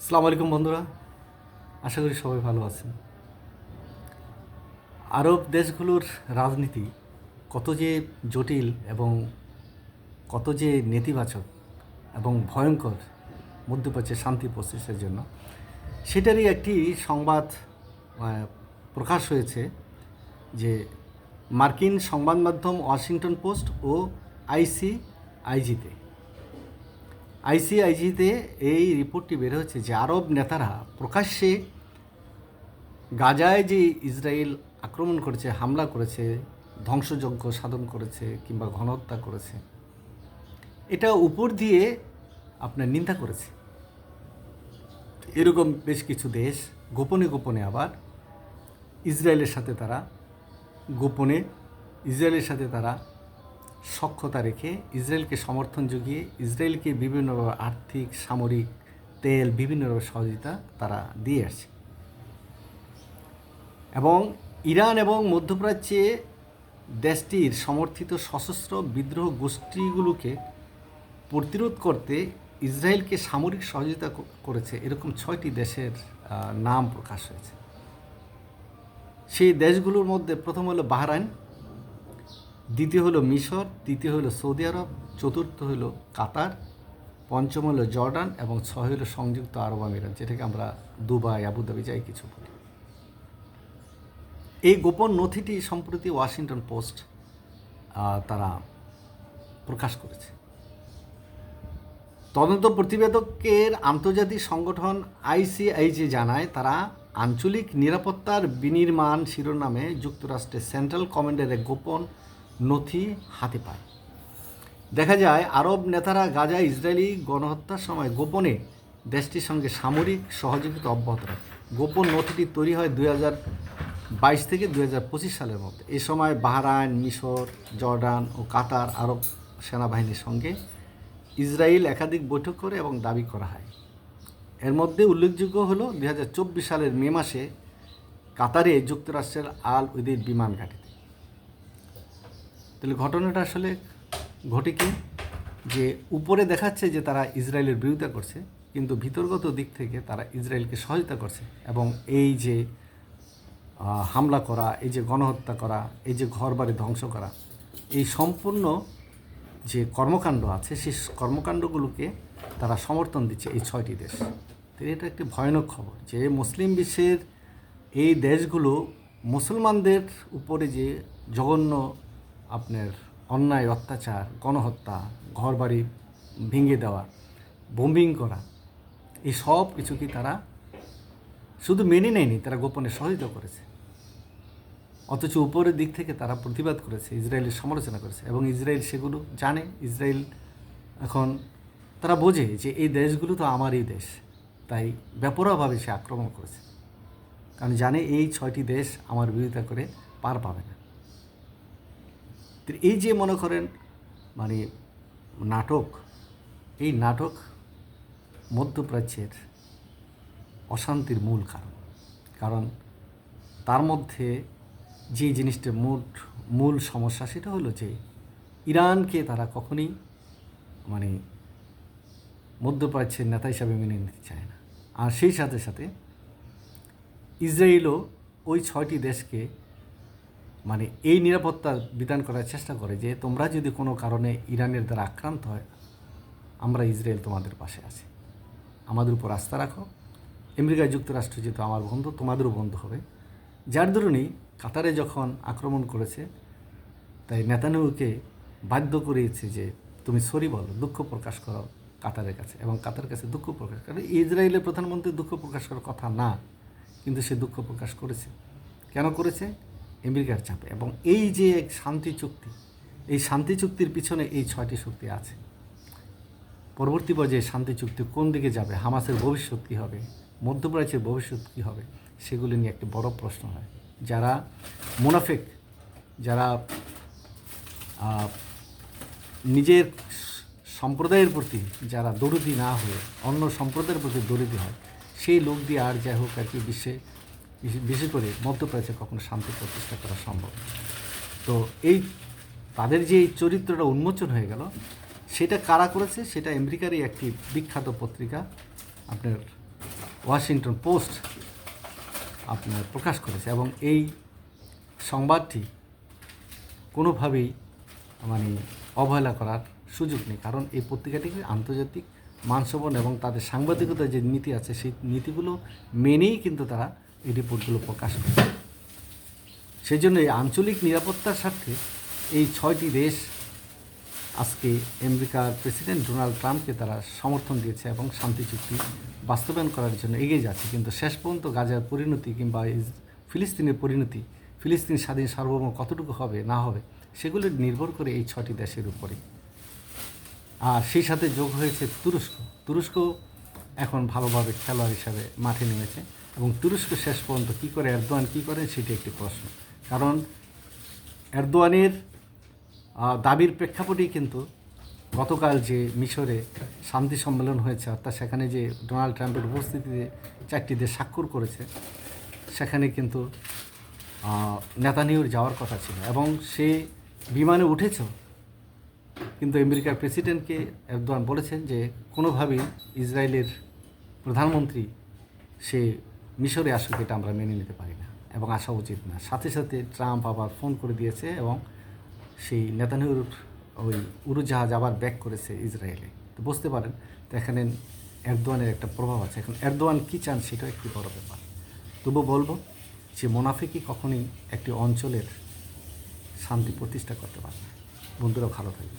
আসসালামু আলাইকুম বন্ধুরা। আশা করি সবাই ভালো আছেন। আরব দেশগুলোর রাজনীতি কত যে জটিল এবং কত যে নেতিবাচক এবং ভয়ঙ্কর মধ্যপ্রাচ্যের শান্তি প্রচেষ্টার জন্য, সেটারই একটি সংবাদ প্রকাশ হয়েছে যে মার্কিন সংবাদ মাধ্যম ওয়াশিংটন পোস্ট ও আইসি আইজিতে আইসিআইজিতে এই রিপোর্টটি বের হচ্ছে যে আরব নেতারা প্রকাশ্যে গাজায় যে ইসরায়েল আক্রমণ করেছে, হামলা করেছে, ধ্বংসযজ্ঞ সাধন করেছে কিংবা গণহত্যা করেছে, এটা উপর দিয়ে আপনার নিন্দা করেছে। এরকম বেশ কিছু দেশ গোপনে গোপনে আবার ইসরায়েলের সাথে তারা, গোপনে ইসরায়েলের সাথে তারা সক্ষতা রেখে ইসরায়েলকে সমর্থন জুগিয়ে ইসরায়েলকে বিভিন্নভাবে আর্থিক, সামরিক, তেল, বিভিন্নভাবে সহযোগিতা তারা দিয়ে আসছে। এবং ইরান এবং মধ্যপ্রাচ্যে দেশটির সমর্থিত সশস্ত্র বিদ্রোহ গোষ্ঠীগুলোকে প্রতিরোধ করতে ইসরায়েলকে সামরিক সহযোগিতা করেছে। এরকম ছয়টি দেশের নাম প্রকাশ হয়েছে। সেই দেশগুলোর মধ্যে প্রথম হলো বাহরাইন দ্বিতীয় হলো মিশর, তৃতীয় হলো সৌদি আরব, চতুর্থ হলো কাতার, পঞ্চম হলো জর্ডান এবং ছয় হলো সংযুক্ত আরব আমিরাত, যেটাকে আমরা দুবাই, আবুধাবি যাই কিছু বলি। এই গোপন নথিটি সম্প্রতি ওয়াশিংটন পোস্ট তারা প্রকাশ করেছে। তদন্ত প্রতিবেদকের আন্তর্জাতিক সংগঠন আইসিআইজি জানায়, তারা আঞ্চলিক নিরাপত্তার বিনির্মাণ শিরোনামে যুক্তরাষ্ট্রের সেন্ট্রাল কমান্ডের গোপন নথি হাতে পায়। দেখা যায়, আরব নেতারা গাজায় ইসরায়েলি গণহত্যার সময় গোপনে দেশটির সঙ্গে সামরিক সহযোগিতা অব্যাহত রাখে। গোপন নথিটি তৈরি হয় দুই বাইশ থেকে দুই পঁচিশ সালের মধ্যে। এ সময় বাহরাইন, মিশর, জর্ডান ও কাতার আরব সেনাবাহিনীর সঙ্গে ইসরায়েল একাধিক বৈঠক করে এবং দাবি করা হয়। এর মধ্যে উল্লেখযোগ্য হলো, দুই হাজার চব্বিশ সালের মে মাসে কাতারে যুক্তরাষ্ট্রের আল উদির বিমান ঘাটিতে। তাহলে ঘটনাটা আসলে ঘটে কি? যে উপরে দেখাচ্ছে যে তারা ইসরায়েলের বিরোধিতা করছে, কিন্তু ভিতরগত দিক থেকে তারা ইসরায়েলকে সহায়তা করছে এবং এই যে হামলা করা, এই যে গণহত্যা করা, এই যে ঘর বাড়ি ধ্বংস করা, এই সম্পূর্ণ যে কর্মকাণ্ড আছে, সেই কর্মকাণ্ডগুলোকে তারা সমর্থন দিচ্ছে এই ছয়টি দেশ। এটা একটি ভয়ানক খবর যে মুসলিম বিশ্বের এই দেশগুলো মুসলমানদের উপরে যে জঘন্য আপনার অন্যায়, অত্যাচার, গণহত্যা, ঘরবাড়ি ভেঙে দেওয়া বোম্বিং করা, এই সব কিছু কি তারা শুধু মেনে নেয়নি, তারা গোপনে সহায়তা করেছে। অথচ উপরের দিক থেকে তারা প্রতিবাদ করেছে, ইসরায়েলের সমালোচনা করেছে এবং ইসরায়েল সেগুলো জানে। ইসরায়েল এখন তারা বোঝে যে এই দেশগুলো তো আমারই দেশ, তাই ব্যাপরভাবে সে আক্রমণ করেছে। কারণ জানে এই ছয়টি দেশ আমার বিরোধিতা করে পার পাবে না। এই যে মনে করেন মানে নাটক, এই নাটক মধ্যপ্রাচ্যের অশান্তির মূল কারণ। কারণ তার মধ্যে যে জিনিসটার মূল মূল সমস্যা সেটা হলো যে ইরানকে তারা কখনই মানে মধ্যপ্রাচ্যের নেতা হিসাবে মেনে নিতে চায় না। আর সেই সাথে সাথে ইসরায়েলও ওই ছয়টি দেশকে মানে এই নিরাপত্তা বিধান করার চেষ্টা করে যে তোমরা যদি কোনো কারণে ইরানের দ্বারা আক্রান্ত হয়, আমরা ইসরায়েল তোমাদের পাশে আছি। আমাদের উপর আস্থা রাখো। আমেরিকা যুক্তরাষ্ট্র যেহেতু আমার বন্ধু, তোমাদেরও বন্ধু হবে। যার দরুনই কাতারে যখন আক্রমণ করেছে, তাই নেতানুকে বাধ্য করিয়েছে যে তুমি সরি বলো, দুঃখ প্রকাশ করো কাতারের কাছে এবং কাতারের কাছে দুঃখ প্রকাশ কারণ ইসরায়েলের প্রধানমন্ত্রী দুঃখ প্রকাশ করার কথা না, কিন্তু সে দুঃখ প্রকাশ করেছে। কেন করেছে? আমেরিকার চাপে। এবং এই যে এক শান্তি চুক্তি, এই শান্তি চুক্তির পিছনে এই ছয়টি শক্তি আছে। পরবর্তী পর্যায়ে শান্তি চুক্তি কোন দিকে যাবে, হামাসের ভবিষ্যৎ কী হবে, মধ্যপ্রাচ্যের ভবিষ্যৎ কী হবে, সেগুলি নিয়ে একটি বড় প্রশ্ন হয়। যারা মুনাফেক, যারা নিজের সম্প্রদায়ের প্রতি যারা দরুদি না হয়ে, অন্য সম্প্রদায়ের প্রতি দরুদি হয়, সেই লোক দিয়ে আর যাই হোক আর কি বিশ্বে বিশেষ- করে মধ্যপ্রাচ্যে কখনো শান্তি প্রতিষ্ঠা করা সম্ভব তো এই তাদের যে এই চরিত্রটা উন্মোচন হয়ে গেল, সেটা কারা করেছে? সেটা আমেরিকারই একটি বিখ্যাত পত্রিকা, আপনার ওয়াশিংটন পোস্ট আপনার প্রকাশ করেছে। এবং এই সংবাদটি কোনোভাবেই মানে অবহেলা করার সুযোগ নেই। কারণ এই পত্রিকাটি আন্তর্জাতিক মানসম্মান এবং তাদের সাংবাদিকতার যে নীতি আছে, সেই নীতিগুলো মেনেই কিন্তু তারা এই রিপোর্টগুলো প্রকাশ করে সেই জন্য এই আঞ্চলিক নিরাপত্তার স্বার্থে এই ছয়টি দেশ আজকে আমেরিকার প্রেসিডেন্ট ডোনাল্ড ট্রাম্পকে তারা সমর্থন দিয়েছে এবং শান্তি চুক্তি বাস্তবায়ন করার জন্য এগিয়ে যাচ্ছে। কিন্তু শেষ পর্যন্ত গাজার পরিণতি কিংবা ফিলিস্তিনের পরিণতি, ফিলিস্তিন স্বাধীন সার্বভৌম কতটুকু হবে, না হবে, সেগুলো নির্ভর করে এই ছটি দেশের উপরে। আর সেই সাথে যোগ হয়েছে তুরস্ক। তুরস্ক এখন ভালোভাবে খেলোয়াড় হিসাবে মাঠে নেমেছে। এবং তুরস্ক শেষ পর্যন্ত কী করে এরদোয়ান কী করেন সেটি একটি প্রশ্ন। কারণ এরদোয়ানের দাবির প্রেক্ষাপটেই কিন্তু গতকাল যে মিশরে শান্তি সম্মেলন হয়েছে, অর্থাৎ সেখানে যে ডোনাল্ড ট্রাম্পের উপস্থিতিতে চারটি দেশ স্বাক্ষর করেছে, সেখানে কিন্তু নেতানিউর যাওয়ার কথা ছিল এবং সে বিমানে উঠেছ কিন্তু আমেরিকার প্রেসিডেন্টকে এরদোয়ান বলেছেন যে কোনোভাবেই ইসরায়েলের প্রধানমন্ত্রী সে মিশরে আসুক, এটা আমরা মেনে নিতে পারি না এবং আসা উচিত না। সাথে সাথে ট্রাম্প আবার ফোন করে দিয়েছে এবং সেই নেতানিহুর ওই উড়োজাহাজ আবার ব্যাক করেছে ইসরায়েলে। তো বুঝতে পারেন, তো এখানে এরদোয়ানের একটা প্রভাব আছে। এখন এরদোয়ান কী চান সেটাও একটি বড় ব্যাপার। তবু বলব যে মোনাফিকই কখনোই একটি অঞ্চলের শান্তি প্রতিষ্ঠা করতে পারে না। বন্ধুরা, ভালো থাকবে